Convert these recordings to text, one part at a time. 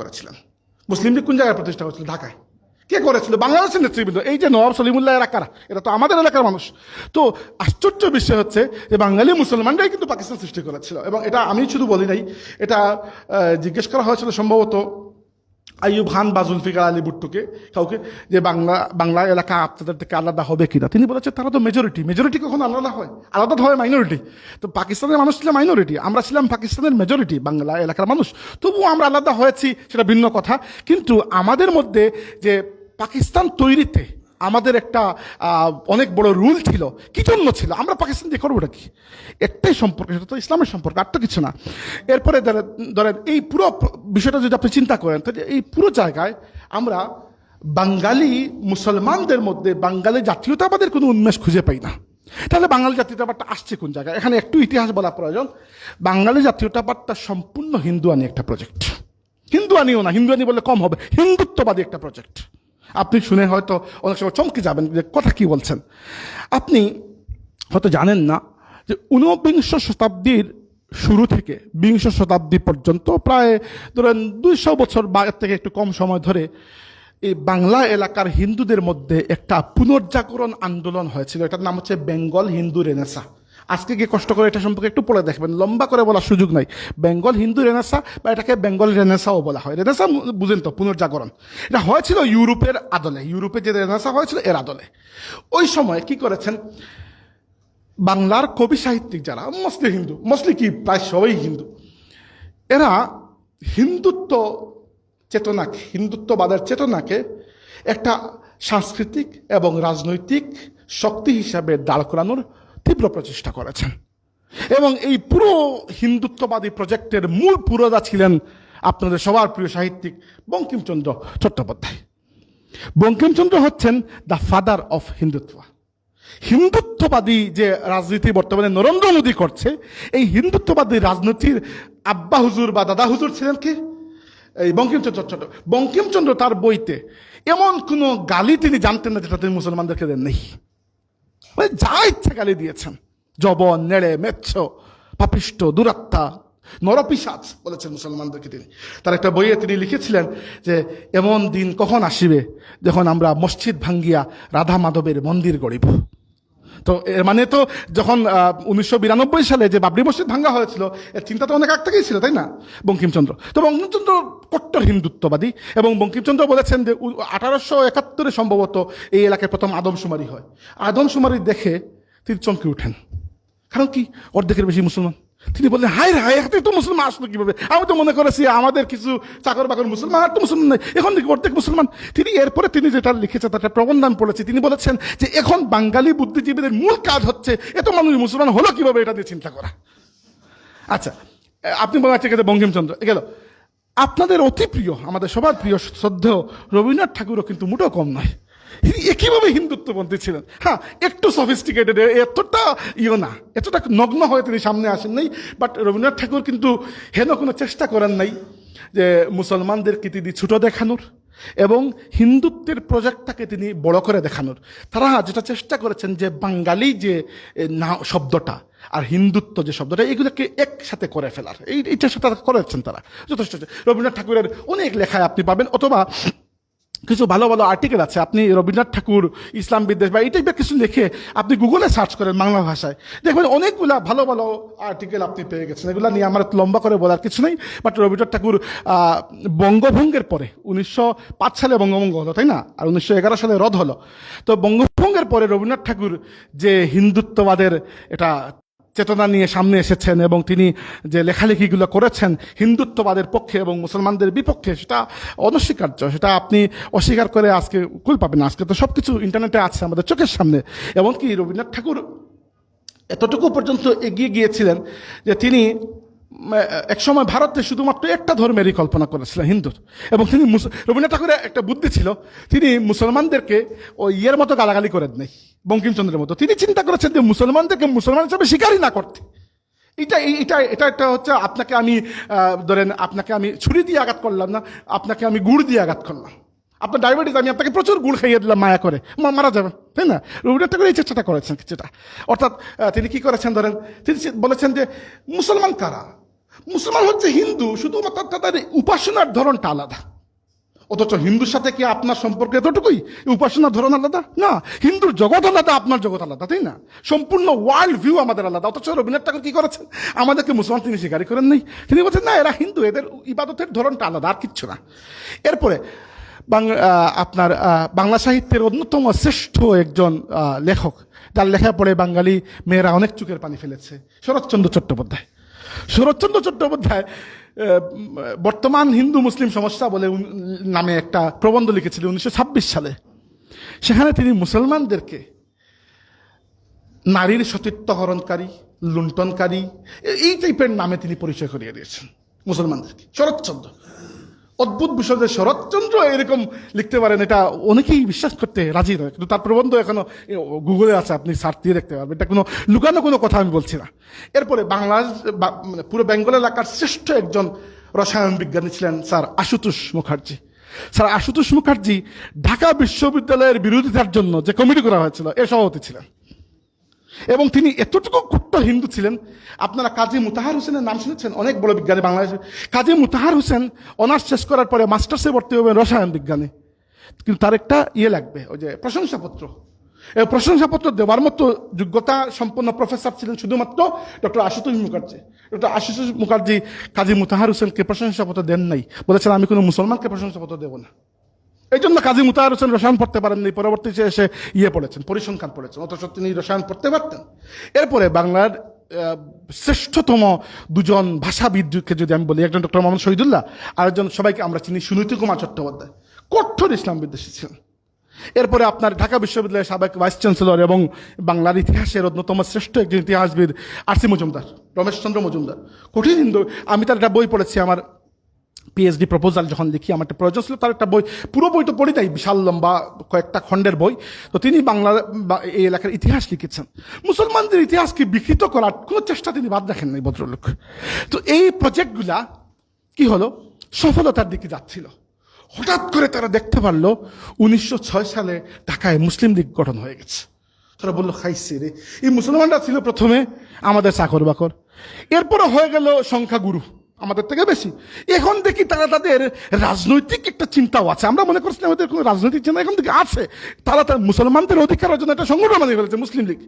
করেছিলেন। মুসলিম লীগ কোন জায়গায় প্রতিষ্ঠা করেছিল? ঢাকায়। কে করেছিল? বাংলাদেশের নেতৃবৃন্দ। এই যে নবাব সলিমুল্লাহ এলাকার এটা তো আমাদের এলাকার মানুষ। তো আশ্চর্য বিষয় হচ্ছে যে বাঙালি মুসলমানরাই কিন্তু পাকিস্তান সৃষ্টি করেছিল। এবং এটা আমি শুধু বলি নাই, এটা জিজ্ঞেস করা হয়েছিল সম্ভবত আইয়ুব হান বা জুলফিকার আলী ভুট্টোকে, কাউকে, যে বাংলা বাংলা এলাকা আপনাদের থেকে আলাদা হবে কিনা। তিনি বলেছেন, তারা তো মেজরিটি মেজরিটি কখন আলাদা হয়। আলাদা হয় মাইনরিটি তো পাকিস্তানের মানুষ ছিল মাইনরিটি আমরা ছিলাম পাকিস্তানের মেজরিটি বাংলা এলাকার মানুষ। তবুও আমরা আলাদা হয়েছি, সেটা ভিন্ন কথা। কিন্তু আমাদের মধ্যে যে পাকিস্তান তৈরিতে আমাদের একটা অনেক বড় রুল ছিল। কি জন্য ছিল? আমরা পাকিস্তান দিয়ে করবোটা কি? একটাই সম্পর্ক, সেটা তো ইসলামের সম্পর্ক, আর তো কিছু না। এরপরে ধরেন- এই পুরো বিষয়টা যদি আপনি চিন্তা করেন, তাহলে এই পুরো জায়গায় আমরা বাঙালি মুসলমানদের মধ্যে বাঙালি জাতীয়তাবাদের কোনো উন্মেষ খুঁজে পাই না। তাহলে বাঙালি জাতীয়তাবাদটা আসছে কোন জায়গায়? এখানে একটু ইতিহাস বলা প্রয়োজন। বাঙালি জাতীয়তাবাদটা সম্পূর্ণ হিন্দুয়ানি একটা প্রজেক্ট হিন্দুয়ানিও না, হিন্দুয়ানি বললে কম হবে। হিন্দুত্ববাদী একটা প্রজেক্ট আপনি শুনে হয়তো অনেক সময় চমকে যাবেন যে কথা কি বলছেন। আপনি হয়তো জানেন না যে ঊনবিংশ শতাব্দীর শুরু থেকে বিংশ শতাব্দী পর্যন্ত প্রায় ধরেন দুইশো বছর বা থেকে একটু কম সময় ধরে এই বাংলা এলাকার হিন্দুদের মধ্যে একটা পুনর্জাগরণ আন্দোলন হয়েছিল। এটার নাম হচ্ছে বেঙ্গল হিন্দু রেনেসা। আজকে গিয়ে কষ্ট করে এটা সম্পর্কে একটু পড়ে দেখবেন। লম্বা করে বলার সুযোগ নাই। বেঙ্গল হিন্দু রেনেসা বা এটাকে বেঙ্গল রেনেসাও বলা হয়। রেনেসা বুঝেন তো, পুনর্জাগরণ। এটা হয়েছিল ইউরোপের আদলে। ইউরোপে যে রেনেসা হয়েছিল, এর আদলে। ওই সময় কি করেছেন? বাংলার কবি সাহিত্যিক যারা, মসলি হিন্দু, মসলি কি? প্রায় সবাই হিন্দু। এরা হিন্দুত্ব চেতনাকে, হিন্দুত্ববাদের চেতনাকে একটা সাংস্কৃতিক এবং রাজনৈতিক শক্তি হিসাবে দাঁড় করানোর তীব্র প্রচেষ্টা করেছেন। এবং এই পুরো হিন্দুত্ববাদী প্রজেক্টের মূল পুরোদা ছিলেন আপনাদের সবার প্রিয় সাহিত্যিক বঙ্কিমচন্দ্র চট্টোপাধ্যায়। বঙ্কিমচন্দ্র হচ্ছেন দ্য ফাদার অফ হিন্দুত্ব। হিন্দুত্ববাদী যে রাজনীতি বর্তমানে নরেন্দ্র মোদী করছে, এই হিন্দুত্ববাদী রাজনীতির আব্বা হুজুর বা দাদা হুজুর ছিলেন কি? এই বঙ্কিমচন্দ্র চট্ট, বঙ্কিমচন্দ্র তার বইতে এমন কোনো গালি তিনি জানতেন না যেটা তিনি মুসলমানদেরকে দেন নেই যা ইচ্ছে গালি দিয়েছেন। জবন, নেড়ে, মেচ্ছ, পাপিষ্ট, দুরাত্মা নরপিসাজ বলেছেন মুসলমানদেরকে তিনি। তার একটা বইয়ে তিনি লিখেছিলেন যে, এমন দিন কখন আসিবে যখন আমরা মসজিদ ভাঙ্গিয়া রাধা মাধবের মন্দির গড়িব? তো এর মানে তো যখন উনিশশো বিরানব্বই সালে যে বাবরি মসজিদ ভাঙ্গা হয়েছিল, এর চিন্তা তো অনেক আগ থেকেই ছিল, তাই না? বঙ্কিমচন্দ্র। তো বঙ্কিমচন্দ্র কট্টর হিন্দুত্ববাদী এবং বঙ্কিমচন্দ্র বলেছেন যে আঠারোশো একাত্তরে সম্ভবত এই এলাকায় প্রথম আদমশুমারি হয়। আদমশুমারি দেখে তিনি চমকে উঠেন। কারণ কি? অর্ধেকের বেশি মুসলমান। তিনি বললেন রে হাই হাতে তো মুসলমান আসলো কীভাবে? আমি তো মনে করেছি আমাদের কিছু চাকর বাকর মুসলমান, আর তো মুসলমান নেই। এখন অর্ধেক মুসলমান। তিনি এরপরে তিনি যেটা লিখেছেন তার প্রবন্ধ আমি পড়েছি। তিনি বলেছেন যে, এখন বাঙালি বুদ্ধিজীবীদের মূল কাজ হচ্ছে, এত মানুষ মুসলমান হলো কীভাবে এটা নিয়ে চিন্তা করা? আচ্ছা আপনি বলেন ঠিক আছে, বঙ্কিমচন্দ্র গেল। আপনাদের অতি প্রিয়, আমাদের সবার প্রিয় শ্রদ্ধেয় রবীন্দ্রনাথ ঠাকুরও কিন্তু মোটেও কম নয়। একইভাবে হিন্দুত্বপন্থী ছিলেন? হ্যাঁ একটু সফিস্টিকেটেড এতটা ইয়ে না, এতটা নগ্ন হয়ে তিনি সামনে আসেন নাই বাট রবীন্দ্রনাথ ঠাকুর কিন্তু হেন কোনো চেষ্টা করেন নাই যে মুসলমানদেরকে তিনি ছোট দেখানোর এবং হিন্দুত্বের প্রজেক্টটাকে তিনি বড় করে দেখানোর। তারা যেটা চেষ্টা করেছেন যে বাঙালি যে না, শব্দটা আর হিন্দুত্ব যে শব্দটা, এগুলোকে একসাথে করে ফেলার। এই তারা করেছেন তারা, যথেষ্ট। রবীন্দ্রনাথ ঠাকুরের অনেক লেখায় আপনি পাবেন, অথবা কিছু ভালো ভালো আর্টিকেল আছে। আপনি রবীন্দ্রনাথ ঠাকুর, ইসলাম বিদ্বেষ বা এই টাইপের কিছু লিখে আপনি গুগলে সার্চ করেন বাংলা ভাষায়। দেখবেন অনেকগুলা ভালো ভালো আর্টিকেল আপনি পেয়ে গেছেন। এগুলো নিয়ে আমার লম্বা করে বলার কিছু নেই বাট রবীন্দ্রনাথ ঠাকুর বঙ্গভঙ্গের পরে, উনিশশো পাঁচ সালে বঙ্গভঙ্গ হলো, তাই না? আর উনিশশো এগারো সালে রদ হলো। তো বঙ্গভঙ্গের পরে রবীন্দ্রনাথ ঠাকুর যে হিন্দুত্ববাদের এটা চেতনা নিয়ে সামনে এসেছেন এবং তিনি যে লেখালেখিগুলো করেছেন হিন্দুত্ববাদের পক্ষে এবং মুসলমানদের বিপক্ষে সেটা অনস্বীকার্য। সেটা আপনি অস্বীকার করে আজকে কুল পাবেন আজকে তো সব কিছু ইন্টারনেটে আছে আমাদের চোখের সামনে। এমনকি রবীন্দ্রনাথ ঠাকুর এতটুকু পর্যন্ত এগিয়ে গিয়েছিলেন যে তিনি উম, এক সময় ভারতে শুধুমাত্র একটা ধর্মেরই কল্পনা করেছিলেন হিন্দুর। এবং তিনি রবীন্দ্রনাথ ঠাকুরের একটা বুদ্ধি ছিল তিনি মুসলমানদেরকে ওই ইয়ের মতো গালাগালি করেন নাই। বঙ্কিমচন্দ্রের মতো। তিনি চিন্তা করেছেন যে মুসলমানদেরকে মুসলমান হিসাবে স্বীকারই না করতে। এটা এটা এটা একটা হচ্ছে আপনাকে আমি ধরেন আপনাকে আমি ছুরি দিয়ে আঘাত করলাম না, আপনাকে আমি গুড় দিয়ে আঘাত করলাম। আপনার ডায়াবেটিস, আমি আপনাকে প্রচুর গুড় খাইয়ে দিলাম, মায়া করে। মা- মারা যাবেন, তাই না? রবীন্দ্রনাথ ঠাকুর এই চেষ্টাটা করেছেন কিছুটা। অর্থাৎ তিনি কি করেছেন ধরেন, তিনি বলেছেন যে মুসলমান কারা? মুসলমান হচ্ছে হিন্দু, শুধুমাত্র তাদের উপাসনার ধরনটা আলাদা। অথচ হিন্দুর সাথে কি আপনার সম্পর্ক এতটুকুই? উপাসনার ধরন আলাদা? না, হিন্দুর জগৎ আলাদা, আপনার জগৎ আলাদা, তাই না? সম্পূর্ণ ওয়ার্ল্ড ভিউ আমাদের আলাদা। অথচ রবীন্দ্রনাথ ঠাকুর কি করেছেন? আমাদেরকে মুসলমান তিনি স্বীকারই করেন নাই। তিনি বলছেন, না, এরা হিন্দু, এদের ইবাদতের ধরনটা আলাদা, আর কিচ্ছু না। এরপরে আপনার বাংলা সাহিত্যের অন্যতম শ্রেষ্ঠ একজন লেখক যার লেখা পড়ে বাঙালি মেয়েরা অনেক চোখের পানি ফেলেছে। শরৎচন্দ্র চট্টোপাধ্যায়। শরৎচন্দ্র চট্টোপাধ্যায় বর্তমান হিন্দু মুসলিম সমস্যা বলে নামে একটা প্রবন্ধ লিখেছিলেন উনিশশো ছাব্বিশ সালে। সেখানে তিনি মুসলমানদেরকে নারীর সতীর্থহরণকারী, লুণ্ঠনকারী, এই টাইপের নামে তিনি পরিচয় করিয়ে দিয়েছেন মুসলমানদেরকে। শরৎচন্দ্র। অদ্ভুত বিষয় যে শরৎচন্দ্র এরকম লিখতে পারেন, এটা অনেকেই বিশ্বাস করতে রাজি নয়। কিন্তু তার প্রবন্ধ এখনও গুগলে আছে, আপনি সার্চ দিয়ে দেখতে পারবেন। এটা কোনো, লুকানো কোনো কথা আমি বলছি না। এরপরে বাংলাদেশ বা- মানে পুরো বেঙ্গল এলাকার শ্রেষ্ঠ একজন রসায়ন বিজ্ঞানী ছিলেন স্যার আশুতোষ মুখার্জি। স্যার আশুতোষ মুখার্জি ঢাকা বিশ্ববিদ্যালয়ের বিরোধিতার জন্য যে কমিটি করা হয়েছিল এর সভাপতি ছিলেন। এবং তিনি এতটুকু কুট্ট হিন্দু ছিলেন। আপনারা কাজী মুতাহার হোসেনের নাম শুনেছেন? অনেক বড় বিজ্ঞানী বাংলাদেশে। কাজী মুতাহার হোসেন অনার্স শেষ করার পরে মাস্টার্সে ভর্তি হবেন রসায়ন বিজ্ঞানে। কিন্তু তার একটা ইয়ে লাগবে, ওই যে প্রশংসাপত্র। এই প্রশংসাপত্র দেওয়ার মতো যোগ্যতা সম্পন্ন প্রফেসর ছিলেন শুধুমাত্র ডক্টর আশুতোষ মুখার্জি। ডক্টর আশুতোষ মুখার্জি কাজী মুতাহার হোসেনকে প্রশংসাপত্র দেন নাই। বলেছেন, আমি কোনো মুসলমানকে প্রশংসাপত্র দেব না। এই জন্য কাজী মুতাহার হোসেন রসায়ন পড়তে পারেননি। পরবর্তীতে এসে ইয়ে পড়েছেন, পরিসংখ্যান পড়েছেন। অথচ তিনি রসায়ন পড়তে পারতেন। এরপরে বাংলার শ্রেষ্ঠতম দুজন ভাষাবিদকে যদি আমি বলি, একজন ডক্টর মোহাম্মদ শহীদুল্লাহ, আরেকজন সবাইকে আমরা চিনি সুনীতি কুমার চট্টোপাধ্যায়। কঠোর ইসলাম বিদ্বেষী ছিলেন। এরপরে আপনার ঢাকা বিশ্ববিদ্যালয়ের সাবেক ভাইস চ্যান্সেলর এবং বাংলার ইতিহাসের অন্যতম শ্রেষ্ঠ একজন ইতিহাসবিদ আরসি মজুমদার, রমেশচন্দ্র মজুমদার। কঠিন হিন্দু, আমি তার একটা বই পড়েছি, আমার পিএইচডি প্রপোজাল যখন লিখি আমার একটা প্রয়োজন ছিল, তার একটা বই, পুরো বই তো পড়ি নাই, বিশাল লম্বা কয়েকটা খণ্ডের বই, তো তিনি বাংলা এই এলাকার ইতিহাস লিখেছেন। মুসলমানদের ইতিহাসকে বিকৃত করার কোনো চেষ্টা তিনি বাদ রাখেন নাই, ভদ্রলোক। তো এই প্রজেক্টগুলা কি হলো? সফলতার দিকে যাচ্ছিল। হঠাৎ করে তারা দেখতে পারল, উনিশশো সালে ঢাকায় মুসলিম লীগ গঠন হয়ে গেছে। তারা বলল খাইছে রে, এই মুসলমানরা ছিল প্রথমে আমাদের চাকর বাকর এরপরে হয়ে গেল সংখ্যাগুরু। আমাদের থেকে বেশি। এখন দেখি তারা তাদের রাজনৈতিক একটা চিন্তাও আছে। আমরা মনে করছি আমাদের কোনো রাজনৈতিক চিন্তা এখন থেকে আছে। তারা তার মুসলমানদের অধিকারের জন্য একটা সংগঠন বানিয়ে ফেলেছে, মুসলিম লীগ।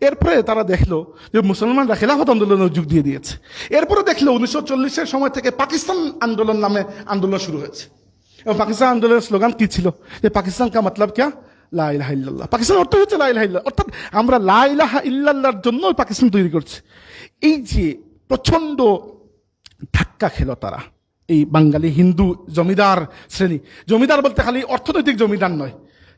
এরপরে তারা দেখল যে মুসলমানরা খেলাফত আন্দোলনে যোগ দিয়ে দিয়েছে। এরপরে দেখল উনিশশো চল্লিশের সময় থেকে পাকিস্তান আন্দোলন নামে আন্দোলন শুরু হয়েছে। এবং পাকিস্তান আন্দোলনের স্লোগান কী ছিল? যে পাকিস্তান কা মতলব ক্যা লা ইলাহা ইল্লাল্লাহ। পাকিস্তান অর্থ হচ্ছে লা ইলাহা ইল্লাল্লাহ। অর্থাৎ আমরা লা ইলাহা ইল্লাল্লাহর জন্য পাকিস্তান তৈরি করছি। এই যে প্রচণ্ড ধাক্কা খেল তারা। এই বাঙালি হিন্দু জমিদার শ্রেণি। জমিদার বলতে খালি অর্থনৈতিক জমিদার নয়,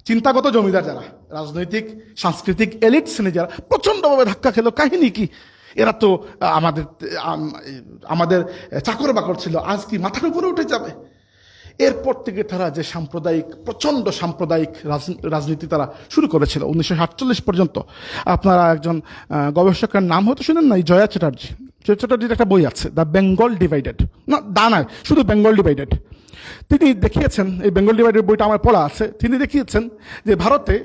চিন্তাগত জমিদার যারা, রাজনৈতিক, সাংস্কৃতিক এলিট শ্রেণি যারা, প্রচণ্ডভাবে ধাক্কা খেলো। কাহিনী কি? এরা তো আমাদের আমাদের চাকর বাকর ছিল, আজ কি মাথার উপরে উঠে যাবে? এরপর থেকে তারা যে সাম্প্রদায়িক, প্রচণ্ড সাম্প্রদায়িক রাজ- রাজনীতি তারা শুরু করেছিল, উনিশশো সাতচল্লিশ পর্যন্ত। আপনারা একজন গবেষকের নাম হয়তো শুনেন না জয়া চ্যাটার্জি। চ্যাটার্জির একটা বই আছে দ্য বেঙ্গল ডিভাইডেড না দা নয়, শুধু বেঙ্গল ডিভাইডেড তিনি দেখিয়েছেন, এই বেঙ্গল ডিভাইডেড বইটা আমার পড়া আছে, তিনি দেখিয়েছেন যে ভারতে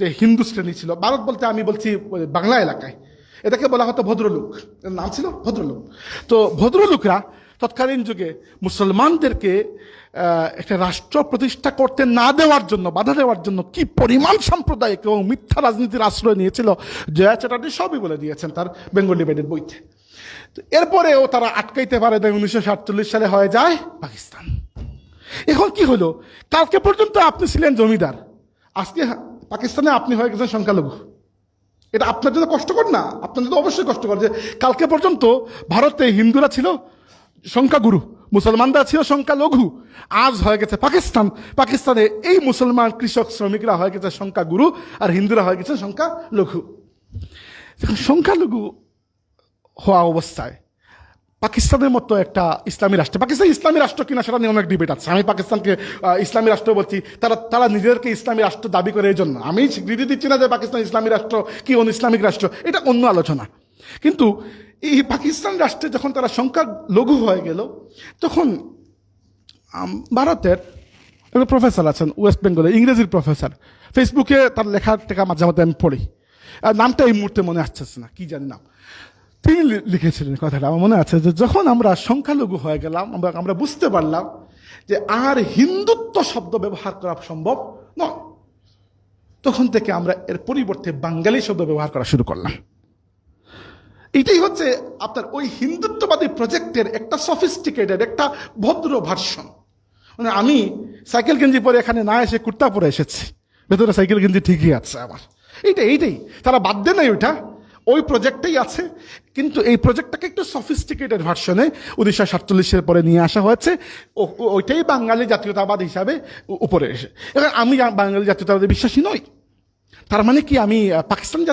যে হিন্দু শ্রেণি ছিল, ভারত বলতে আমি বলছি বাংলা এলাকায়, এটাকে বলা হতো ভদ্রলোক। নাম ছিল ভদ্রলোক। তো ভদ্রলোকরা তৎকালীন যুগে মুসলমানদেরকে একটা রাষ্ট্র প্রতিষ্ঠা করতে না দেওয়ার জন্য, বাধা দেওয়ার জন্য কি পরিমাণ সাম্প্রদায়িক এবং মিথ্যা রাজনীতির আশ্রয় নিয়েছিল, জয়া চ্যাটার্জি সবই বলে দিয়েছেন তার বেঙ্গল ডিবেটের বইতে। এরপরেও তারা আটকাইতে পারে দেয় উনিশশো সাতচল্লিশ সালে হয়ে যায় পাকিস্তান। এখন কি হলো? কালকে পর্যন্ত আপনি ছিলেন জমিদার। আজকে পাকিস্তানে আপনি হয়ে গেছেন সংখ্যালঘু। এটা আপনার জন্য কষ্টকর না? আপনার জন্য অবশ্যই কষ্টকর যে কালকে পর্যন্ত ভারতে হিন্দুরা ছিল সংখ্যাগুরু, মুসলমানরা ছিল সংখ্যালঘু। আজ হয়ে গেছে পাকিস্তান। পাকিস্তানে এই মুসলমান কৃষক শ্রমিকরা হয়ে গেছে সংখ্যাগুরু আর হিন্দুরা হয়ে গেছে সংখ্যালঘু। সংখ্যালঘু হওয়া অবস্থায়। পাকিস্তানের মতো একটা ইসলামী রাষ্ট্র, পাকিস্তান ইসলামী রাষ্ট্র কিনা সেটা নিয়ে অনেক ডিবেট আছে। আমি পাকিস্তানকে ইসলামী রাষ্ট্র বলছি, তারা তারা নিজেদেরকে ইসলামী রাষ্ট্র দাবি করে এই জন্য আমি স্বীকৃতি দিচ্ছি না যে পাকিস্তান ইসলামী রাষ্ট্র কি অন ইসলামিক রাষ্ট্র, এটা অন্য আলোচনা। কিন্তু এই পাকিস্তান রাষ্ট্রে যখন তারা সংখ্যা লঘু হয়ে গেল, তখন ভারতের একটা প্রফেসর আছেন ওয়েস্ট বেঙ্গলে ইংরেজির প্রফেসর ফেসবুকে তার লেখার টেকা মাঝে মাঝে আমি পড়ি। নামটা এই মুহূর্তে মনে আসছে না, কি জানি নাম। তিনি লিখেছিলেন কথাটা। আমার মনে আছে যে যখন আমরা সংখ্যালঘু হয়ে গেলাম, আমরা আমরা বুঝতে পারলাম যে আর হিন্দুত্ব শব্দ ব্যবহার করা সম্ভব নয়। তখন থেকে আমরা এর পরিবর্তে বাঙালি শব্দ ব্যবহার করা শুরু করলাম। এটাই হচ্ছে আপনার ওই হিন্দুত্ববাদী প্রজেক্টের একটা সফিস্টিকেটেড একটা ভদ্র ভার্সন মানে আমি সাইকেল গেঞ্জি পরে এখানে না এসে কুর্তা পরে এসেছি। ভেতরে সাইকেল গেঞ্জি ঠিকই আছে আমার। এইটাই এইটাই। তারা বাদ দেয় নাই ওইটা। ওই প্রজেক্টেই আছে। কিন্তু এই প্রজেক্টটাকে একটু সফিস্টিকেটেড ভার্সনে উনিশশো সাতচল্লিশের পরে নিয়ে আসা হয়েছে। ওইটাই বাঙালি জাতীয়তাবাদ হিসাবে উপরে এসে। এবার আমি বাঙালি জাতীয়তাবাদে বিশ্বাসী নই। তার মানে কি আমি পাকিস্তান